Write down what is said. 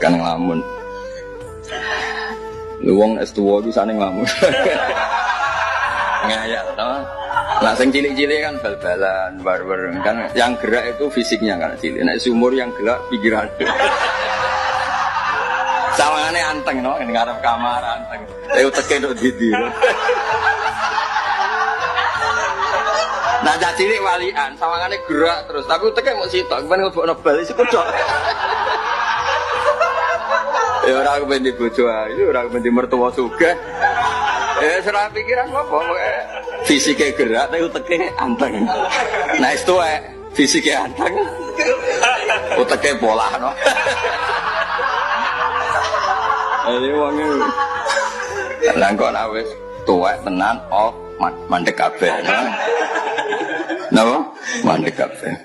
Kan ngelamun. Lu wong S2 bisa nih ngelamun. Ngayal toh. Nah, sing cilik-cilik kan bal-balan, bareng kan yang gerak itu fisiknya kan cilik. Nah, sumur yang gerak pikiran. Sawangane anteng no, ini ngarep kamar anteng. Tapi teke do didi. Nah, cilik walian, sawangane gerak terus. Tapi teke mau sitok, ben ngebokno bal isi kocok. Ya ora pengen di bojo ayu, ora pengen di mertua sugih. Ya serah pikiran apa pokoke fisiknya gerak tapi uteke anteng. Nah itu eh fisiknya anteng. Uteke pola no. Jadi wonge Lah kok nek wis tuwek tenan off mandek kabeh. Napa? Mandek kabeh.